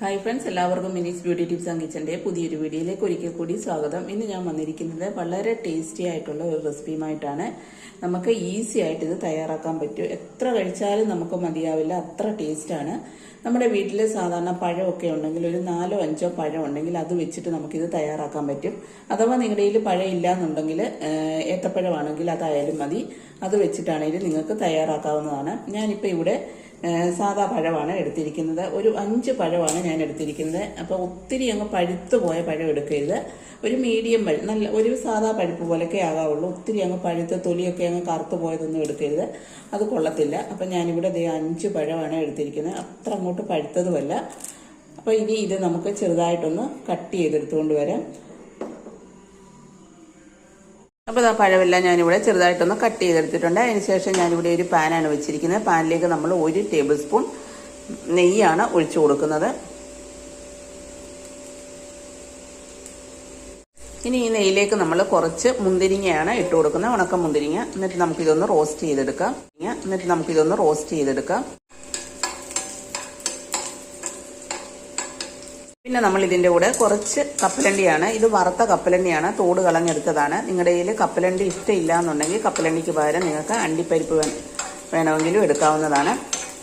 Hi friends എല്ലാവർക്കും Minis beauty tips and കിച്ചന്റെ പുതിയൊരു വീഡിയോയിലേക്ക് ഒരിക്കൽ കൂടി സ്വാഗതം. ഇന്ന് ഞാൻ വന്നിരിക്കുന്നത് വളരെ ടേസ്റ്റി ആയിട്ടുള്ള ഒരു റെസിപ്പിയുമായിട്ടാണ് നമുക്ക് ഈസി ആയിട്ട് ഇത് തയ്യാറാക്കാൻ പറ്റും. എത്ര കഴിച്ചാലും നമുക്ക് മതിയാവില്ല. അത്ര ടേസ്റ്റാണ് നമ്മുടെ വീട്ടിൽ സാധാരണ പഴമൊക്കെ ഉണ്ടെങ്കിൽ ഒരു നാലോ അഞ്ചോ പഴം ഉണ്ടെങ്കിൽ അത് വെച്ചിട്ട് നമുക്കിത് തയ്യാറാക്കാൻ പറ്റും. അഥവാ നിങ്ങളുടെ കയ്യിൽ പഴം ഇല്ല എന്നുണ്ടെങ്കിൽ ഏത്തപ്പഴമാണെങ്കിൽ അതായാലും മതി. അത് വെച്ചിട്ടാണെങ്കിൽ നിങ്ങൾക്ക് തയ്യാറാക്കാവുന്നതാണ്. ഞാനിപ്പോൾ ഇവിടെ സാദാ പഴമാണ് എടുത്തിരിക്കുന്നത്. ഒരു അഞ്ച് പഴമാണ് ഞാൻ എടുത്തിരിക്കുന്നത്. അപ്പോൾ ഒത്തിരി അങ്ങ് പഴുത്തു പോയ പഴം എടുക്കരുത്. ഒരു മീഡിയം പഴം നല്ല ഒരു സാധാ പഴുപ്പ് പോലൊക്കെ ആകാവുള്ളൂ. ഒത്തിരി അങ്ങ് പഴുത്ത തൊലിയൊക്കെ അങ്ങ് കറുത്തു പോയതൊന്നും എടുക്കരുത്. അത് കൊള്ളത്തില്ല. അപ്പം ഞാനിവിടെ ദേ അഞ്ച് പഴമാണ് എടുത്തിരിക്കുന്നത്. അത്ര അങ്ങോട്ട് പഴുത്തതുമല്ല. അപ്പോൾ ഇനി ഇത് നമുക്ക് ചെറുതായിട്ടൊന്ന് കട്ട് ചെയ്തെടുത്തുകൊണ്ട് വരാം. അപ്പോൾ ആ പഴമെല്ലാം ഞാനിവിടെ ചെറുതായിട്ടൊന്ന് കട്ട് ചെയ്തെടുത്തിട്ടുണ്ട്. അതിനുശേഷം ഞാനിവിടെ ഒരു പാനാണ് വെച്ചിരിക്കുന്നത്. പാനിലേക്ക് നമ്മൾ ഒരു ടേബിൾ സ്പൂൺ നെയ്യാണ് ഒഴിച്ചു കൊടുക്കുന്നത്. ഇനി ഈ നെയ്യിലേക്ക് നമ്മൾ കുറച്ച് മുന്തിരിങ്ങയാണ് ഇട്ട് കൊടുക്കുന്നത്. ഉണക്ക മുന്തിരിങ്ങ. എന്നിട്ട് നമുക്കിതൊന്ന് റോസ്റ്റ് ചെയ്തെടുക്കാം. എന്നിട്ട് നമുക്കിതൊന്ന് റോസ്റ്റ് ചെയ്തെടുക്കാം. പിന്നെ നമ്മൾ ഇതിന്റെ കൂടെ കുറച്ച് കപ്പലണ്ടിയാണ്. ഇത് വറുത്ത കപ്പലണ്ടിയാണ്. തോട് കളഞ്ഞെടുത്തതാണ്. നിങ്ങളുടെ കയ്യിൽ കപ്പലണ്ടി ഇഷ്ടമില്ല എന്നുണ്ടെങ്കിൽ കപ്പലണ്ടിക്ക് പകരം നിങ്ങൾക്ക് അണ്ടിപ്പരിപ്പ് വേണമെങ്കിലും എടുക്കാവുന്നതാണ്.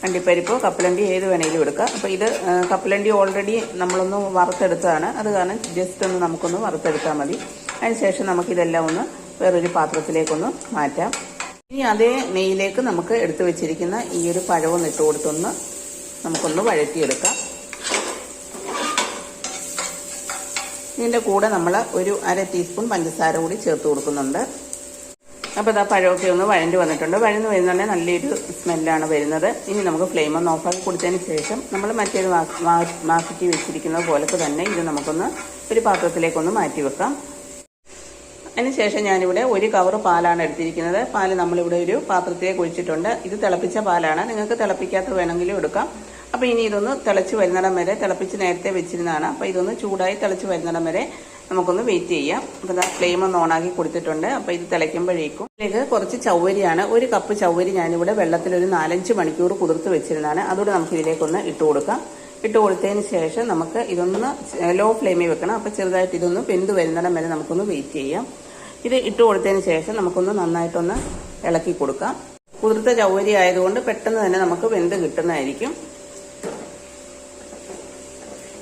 അണ്ടിപ്പരിപ്പ് കപ്പലണ്ടി ഏത് വേണമെങ്കിലും എടുക്കുക അപ്പോൾ ഇത് കപ്പലണ്ടി ഓൾറെഡി നമ്മളൊന്ന് വറുത്തെടുത്തതാണ്. അത് കാരണം ജസ്റ്റ് ഒന്ന് നമുക്കൊന്ന് വറുത്തെടുത്താൽ മതി. അതിനുശേഷം നമുക്കിതെല്ലാം ഒന്ന് വേറൊരു പാത്രത്തിലേക്കൊന്ന് മാറ്റാം. ഇനി അതേ നെയ്യിലേക്ക് നമുക്ക് എടുത്തു വെച്ചിരിക്കുന്ന ഈ ഒരു പഴവും ഇട്ട് കൊടുത്തൊന്ന് നമുക്കൊന്ന് വഴറ്റിയെടുക്കാം. ഇതിന്റെ കൂടെ നമ്മൾ ഒരു അര ടീസ്പൂൺ പഞ്ചസാര കൂടി ചേർത്ത് കൊടുക്കുന്നുണ്ട്. അപ്പോൾ ഇതാ പഴമൊക്കെ ഒന്ന് വഴണ്ടി വന്നിട്ടുണ്ട്. വഴന്ന് വരുന്നുണ്ടെങ്കിൽ നല്ലൊരു സ്മെല്ലാണ് വരുന്നത്. ഇനി നമുക്ക് ഫ്ലെയിം ഒന്ന് ഓഫാക്കി കൊടുത്തതിന് ശേഷം നമ്മൾ മറ്റൊരു മാക്കി വെച്ചിരിക്കുന്നത് പോലൊക്കെ തന്നെ ഇത് നമുക്കൊന്ന് ഒരു പാത്രത്തിലേക്കൊന്ന് മാറ്റി വെക്കാം അതിനുശേഷം ഞാനിവിടെ ഒരു കവർ പാലാണ് എടുത്തിരിക്കുന്നത്. പാൽ നമ്മളിവിടെ ഒരു പാത്രത്തിലേക്ക് ഒഴിച്ചിട്ടുണ്ട് ഇത് തിളപ്പിച്ച പാലാണ്. നിങ്ങൾക്ക് തിളപ്പിക്കാത്ത വേണമെങ്കിലും എടുക്കാം. അപ്പോൾ ഇനി ഇതൊന്ന് തിളച്ച് വരുന്നിടം വരെ തിളപ്പിച്ച് നേരത്തെ വെച്ചിരുന്നതാണ്. അപ്പോൾ ഇതൊന്ന് ചൂടായി തിളച്ച് വരുന്നിടം വരെ നമുക്കൊന്ന് വെയിറ്റ് ചെയ്യാം. അപ്പോൾ ഫ്ലെയിം ഒന്ന് ഓണാക്കി കൊടുത്തിട്ടുണ്ട്. അപ്പോൾ ഇത് തിളയ്ക്കുമ്പോഴേക്കും ഇതിലേക്ക് കുറച്ച് ചവരിയാണ് ഒരു കപ്പ് ചവരി ഞാനിവിടെ വെള്ളത്തിൽ ഒരു നാലഞ്ച് മണിക്കൂർ കുതിർത്ത് വെച്ചിരുന്നതാണ്. അതുകൂടെ നമുക്ക് ഇതിലേക്കൊന്ന് ഇട്ട് കൊടുക്കാം. ഇട്ട് കൊടുത്തതിന് ശേഷം നമുക്ക് ഇതൊന്ന് ലോ ഫ്ലെയിമിൽ വെക്കണം. അപ്പോൾ ചെറുതായിട്ട് ഇതൊന്ന് വെന്ത് വരുന്നിടം വരെ നമുക്കൊന്ന് വെയിറ്റ് ചെയ്യാം. ഇത് ഇട്ട് കൊടുത്തതിന് ശേഷം നമുക്കൊന്ന് നന്നായിട്ടൊന്ന് ഇളക്കി കൊടുക്കാം. കുതിർത്ത ചൗവരി ആയതുകൊണ്ട് പെട്ടെന്ന് തന്നെ നമുക്ക് വെന്ത് കിട്ടുന്നതായിരിക്കും.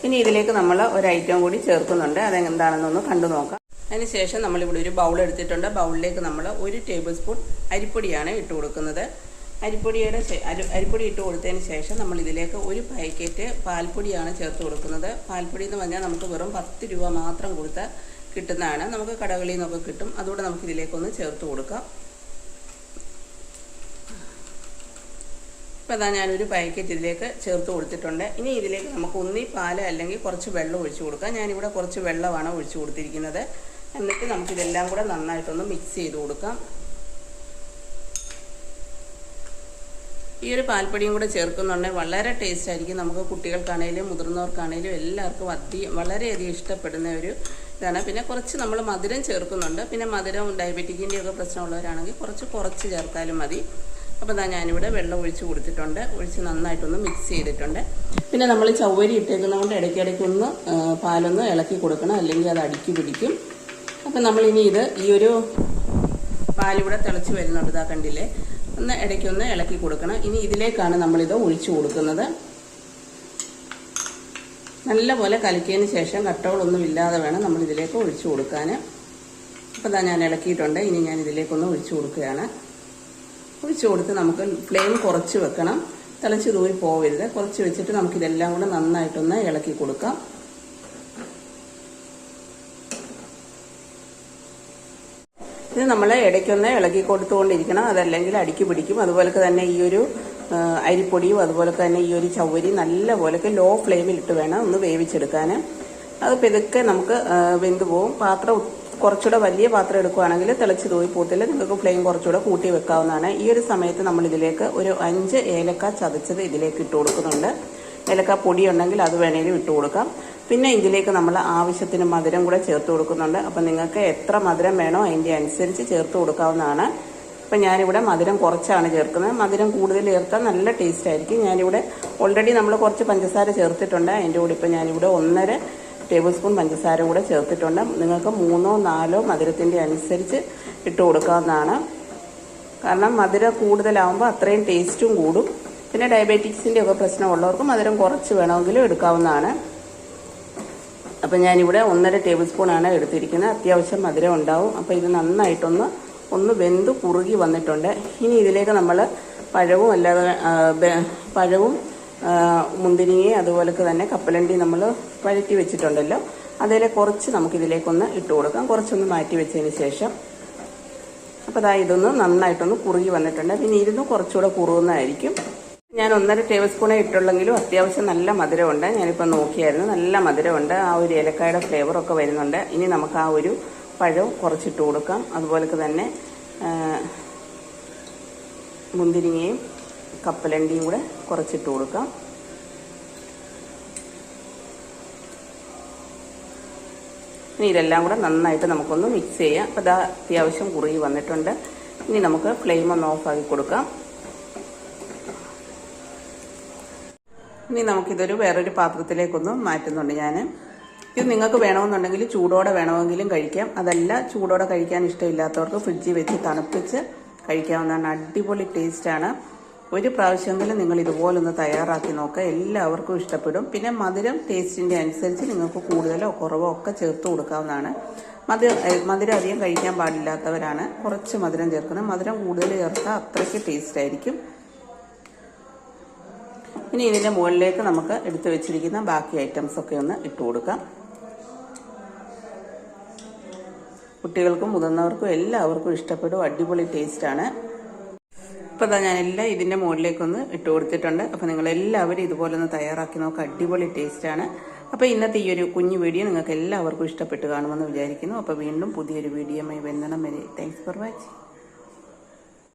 ഇനി ഇതിലേക്ക് നമ്മൾ ഒരു ഐറ്റം കൂടി ചേർക്കുന്നുണ്ട്. അതെന്താണെന്നൊന്ന് കണ്ടു നോക്കാം. അതിനുശേഷം നമ്മളിവിടെ ഒരു ബൗൾ എടുത്തിട്ടുണ്ട്. ബൗളിലേക്ക് നമ്മൾ ഒരു ടേബിൾ സ്പൂൺ അരിപ്പൊടിയാണ് ഇട്ട് കൊടുക്കുന്നത്. അരിപ്പൊടിയുടെ അരിപ്പൊടി ഇട്ട് കൊടുത്തതിന് ശേഷം നമ്മൾ ഇതിലേക്ക് ഒരു പാക്കറ്റ് പാൽപ്പൊടിയാണ് ചേർത്ത് കൊടുക്കുന്നത്. പാൽപ്പൊടി എന്ന് പറഞ്ഞാൽ നമുക്ക് വെറും പത്ത് രൂപ മാത്രം കൊടുത്താൽ കിട്ടുന്നതാണ്. നമുക്ക് കടകളിൽ നിന്നൊക്കെ കിട്ടും. അതുകൂടെ നമുക്ക് ഇതിലേക്കൊന്ന് ചേർത്ത് കൊടുക്കാം. ഇപ്പോൾ അതാ ഞാനൊരു പാക്കറ്റ് ഇതിലേക്ക് ചേർത്ത് കൊടുത്തിട്ടുണ്ട്. ഇനി ഇതിലേക്ക് നമുക്ക് ഒന്നീ പാൽ അല്ലെങ്കിൽ കുറച്ച് വെള്ളം ഒഴിച്ചു കൊടുക്കാം. ഞാനിവിടെ കുറച്ച് വെള്ളമാണ് ഒഴിച്ചു കൊടുത്തിരിക്കുന്നത്. എന്നിട്ട് നമുക്കിതെല്ലാം കൂടെ നന്നായിട്ടൊന്ന് മിക്സ് ചെയ്ത് കൊടുക്കാം. ഈ ഒരു പാൽപ്പൊടിയും കൂടെ ചേർക്കുന്നുണ്ടെങ്കിൽ വളരെ ടേസ്റ്റ് ആയിരിക്കും. നമുക്ക് കുട്ടികൾക്കാണേലും മുതിർന്നവർക്കാണേലും എല്ലാവർക്കും അതി വളരെയധികം ഇഷ്ടപ്പെടുന്ന ഒരു ഇതാണ് പിന്നെ കുറച്ച് നമ്മൾ മധുരം ചേർക്കുന്നുണ്ട്. പിന്നെ മധുരം ഡയബറ്റിക്കിന്റെ ഒക്കെ പ്രശ്നമുള്ളവരാണെങ്കിൽ കുറച്ച് കുറച്ച് ചേർത്താലും മതി. അപ്പോൾ ഇതാ ഞാനിവിടെ വെള്ളം ഒഴിച്ച് കൊടുത്തിട്ടുണ്ട്. ഒഴിച്ച് നന്നായിട്ടൊന്ന് മിക്സ് ചെയ്തിട്ടുണ്ട്. പിന്നെ നമ്മൾ ചവ്വരി ഇട്ടേക്കുന്നതുകൊണ്ട് ഇടയ്ക്കിടയ്ക്ക് ഒന്ന് പാലൊന്ന് ഇളക്കി കൊടുക്കണം. അല്ലെങ്കിൽ അത് അടുക്കി പിടിക്കും. അപ്പം നമ്മളിനി ഇത് ഈ ഒരു പാലിവിടെ തിളച്ച് വരുന്നുണ്ട് ഇതാ കണ്ടില്ലേ? ഒന്ന് ഇടയ്ക്കൊന്ന് ഇളക്കി കൊടുക്കണം. ഇനി ഇതിലേക്കാണ് നമ്മളിത് ഒഴിച്ചു കൊടുക്കുന്നത്. നല്ലപോലെ കലക്കിയതിന് ശേഷം കട്ടകളൊന്നും ഇല്ലാതെ വേണം നമ്മൾ ഇതിലേക്ക് ഒഴിച്ചു കൊടുക്കാൻ അപ്പോൾ ഇതാ ഞാൻ ഇളക്കിയിട്ടുണ്ട്. ഇനി ഞാൻ ഇതിലേക്കൊന്ന് ഒഴിച്ചു കൊടുക്കുകയാണ്. ഒഴിച്ചു കൊടുത്ത് നമുക്ക് ഫ്ലെയിം കുറച്ച് വെക്കണം. തിളച്ച് തൂരി പോവരുത്. കുറച്ച് വെച്ചിട്ട് നമുക്ക് ഇതെല്ലാം കൂടെ നന്നായിട്ടൊന്ന് ഇളക്കി കൊടുക്കാം. ഇത് നമ്മൾ ഇടയ്ക്കൊന്ന് ഇളക്കി കൊടുത്തുകൊണ്ടിരിക്കണം. അതല്ലെങ്കിൽ അടുക്കി പിടിക്കും. അതുപോലെ തന്നെ ഈ ഒരു അരിപ്പൊടിയും അതുപോലെ തന്നെ ഈ ഒരു ചവരി നല്ല പോലൊക്കെ ലോ ഫ്ലെയിമിൽ ഇട്ട് വേണം ഒന്ന് വേവിച്ചെടുക്കാൻ. അത് പെതുക്കെ നമുക്ക് വെന്ത് പോവും. പാത്രം കുറച്ചുകൂടെ വലിയ പാത്രം എടുക്കുകയാണെങ്കിൽ തിളച്ച് തോയി പോത്തില്ല നിങ്ങൾക്ക് ഫ്ലെയിം കുറച്ചുകൂടെ കൂട്ടി വെക്കാവുന്നതാണ്. ഈ ഒരു സമയത്ത് നമ്മൾ ഇതിലേക്ക് ഒരു അഞ്ച് ഏലക്ക ചതച്ചത് ഇതിലേക്ക് ഇട്ട് കൊടുക്കുന്നുണ്ട്. ഏലക്ക പൊടി ഉണ്ടെങ്കിൽ അത് വേണേലും ഇട്ട് കൊടുക്കാം. പിന്നെ ഇതിലേക്ക് നമ്മൾ ആവശ്യത്തിന് മധുരം കൂടെ ചേർത്ത് കൊടുക്കുന്നുണ്ട്. അപ്പം നിങ്ങൾക്ക് എത്ര മധുരം വേണോ അതിന്റെ അനുസരിച്ച് ചേർത്ത് കൊടുക്കാവുന്നതാണ്. അപ്പം ഞാനിവിടെ മധുരം കുറച്ചാണ് ചേർക്കുന്നത്. മധുരം കൂടുതൽ ചേർത്താൽ നല്ല ടേസ്റ്റ് ആയിരിക്കും. ഞാനിവിടെ ഓൾറെഡി നമ്മൾ കുറച്ച് പഞ്ചസാര ചേർത്തിട്ടുണ്ട്. അതിന്റെ കൂടെ ഇപ്പം ഞാനിവിടെ ഒന്നര ടേബിൾ സ്പൂൺ പഞ്ചസാര കൂടെ ചേർത്തിട്ടുണ്ട്. നിങ്ങൾക്ക് മൂന്നോ നാലോ മധുരത്തിന്റെ അനുസരിച്ച് ഇട്ട് കൊടുക്കാവുന്നതാണ്. കാരണം മധുരം കൂടുതലാവുമ്പോൾ അത്രയും ടേസ്റ്റും കൂടും. പിന്നെ ഡയബറ്റിക്സിന്റെ ഒക്കെ പ്രശ്നമുള്ളവർക്ക് മധുരം കുറച്ച് വേണമെങ്കിലും എടുക്കാവുന്നതാണ്. അപ്പം ഞാനിവിടെ ഒന്നര ടേബിൾ സ്പൂണാണ് എടുത്തിരിക്കുന്നത്. അത്യാവശ്യം മധുരം ഉണ്ടാവും. അപ്പോൾ ഇത് നന്നായിട്ടൊന്ന് ഒന്ന് വെന്ത് കുറുകി വന്നിട്ടുണ്ട്. ഇനി ഇതിലേക്ക് നമ്മൾ പഴവും അല്ലാതെ പഴവും മുന്തിരിങ്ങയും അതുപോലൊക്കെ തന്നെ കപ്പലണ്ടി നമ്മൾ വഴറ്റി വെച്ചിട്ടുണ്ടല്ലോ. അതിൽ കുറച്ച് നമുക്കിതിലേക്കൊന്ന് ഇട്ട് കൊടുക്കാം. കുറച്ചൊന്ന് മാറ്റി വെച്ചതിന് ശേഷം. അപ്പോൾ അതാ ഇതൊന്ന് നന്നായിട്ടൊന്ന് കുറുകി വന്നിട്ടുണ്ട്. പിന്നെ ഇരുന്ന് കുറച്ചുകൂടെ കുറുകുന്നതായിരിക്കും. ഞാൻ ഒന്നര ടേബിൾ സ്പൂണേ ഇട്ടുള്ളെങ്കിലും അത്യാവശ്യം നല്ല മധുരമുണ്ട്. ഞാനിപ്പോൾ നോക്കിയായിരുന്നു. നല്ല മധുരമുണ്ട്. ആ ഒരു ഏലക്കായുടെ ഫ്ലേവറൊക്കെ വരുന്നുണ്ട്. ഇനി നമുക്ക് ആ ഒരു പഴം കുറച്ചിട്ട് കൊടുക്കാം. അതുപോലെ തന്നെ മുന്തിരിങ്ങയും കപ്പലണ്ടിയും കൂടെ കുറച്ചിട്ട് കൊടുക്കാം. ഇനി ഇതെല്ലാം കൂടെ നന്നായിട്ട് നമുക്കൊന്ന് മിക്സ് ചെയ്യാം. അപ്പോൾ ഇതാ അത്യാവശ്യം കുറുകി വന്നിട്ടുണ്ട്. ഇനി നമുക്ക് ഫ്ലെയിം ഒന്ന് ഓഫ് ആക്കി കൊടുക്കാം. ഇനി നമുക്കിതൊരു വേറൊരു പാത്രത്തിലേക്കൊന്ന് മാറ്റുന്നുണ്ട് ഞാൻ ഇത് നിങ്ങൾക്ക് വേണമെന്നുണ്ടെങ്കിൽ ചൂടോടെ വേണമെങ്കിലും കഴിക്കാം. അതല്ല ചൂടോടെ കഴിക്കാൻ ഇഷ്ടമില്ലാത്തവർക്ക് ഫ്രിഡ്ജിൽ വെച്ച് തണുപ്പിച്ച് കഴിക്കാവുന്നതാണ്. അടിപൊളി ടേസ്റ്റാണ് ഒരു പ്രാവശ്യമെങ്കിലും നിങ്ങൾ ഇതുപോലൊന്ന് തയ്യാറാക്കി നോക്കുക. എല്ലാവർക്കും ഇഷ്ടപ്പെടും. പിന്നെ മധുരം ടേസ്റ്റിന്റെ അനുസരിച്ച് നിങ്ങൾക്ക് കൂടുതലോ കുറവോ ഒക്കെ ചേർത്ത് കൊടുക്കാവുന്നതാണ്. മധുരം മധുരം അധികം കഴിക്കാൻ പാടില്ലാത്തവരാണ്. കുറച്ച് മധുരം ചേർക്കണം. മധുരം കൂടുതൽ ചേർത്താൽ അത്രയ്ക്ക് ടേസ്റ്റ് ആയിരിക്കും. ഇനി ഇതിന്റെ മുകളിലേക്ക് നമുക്ക് എടുത്തു വെച്ചിരിക്കുന്ന ബാക്കി ഐറ്റംസ് ഒക്കെ ഒന്ന് ഇട്ട് കൊടുക്കാം. കുട്ടികൾക്കും മുതിർന്നവർക്കും എല്ലാവർക്കും ഇഷ്ടപ്പെടും. അടിപൊളി ടേസ്റ്റാണ് ഇപ്പോൾ അതാ ഞാൻ എല്ലാം ഇതിന്റെ മുകളിലേക്കൊന്ന് ഇട്ട് കൊടുത്തിട്ടുണ്ട്. അപ്പോൾ നിങ്ങൾ എല്ലാവരും ഇതുപോലെ ഒന്ന് തയ്യാറാക്കി നോക്കുക അടിപൊളി ടേസ്റ്റാണ് അപ്പോൾ ഇന്നത്തെ ഈ ഒരു കുഞ്ഞു വീഡിയോ നിങ്ങൾക്ക് എല്ലാവർക്കും ഇഷ്ടപ്പെട്ട് കാണുമെന്ന് വിചാരിക്കുന്നു. അപ്പോൾ വീണ്ടും പുതിയൊരു വീഡിയോയുമായി ബന്ധനം വരെ താങ്ക്സ് ഫോർ വാച്ചിങ്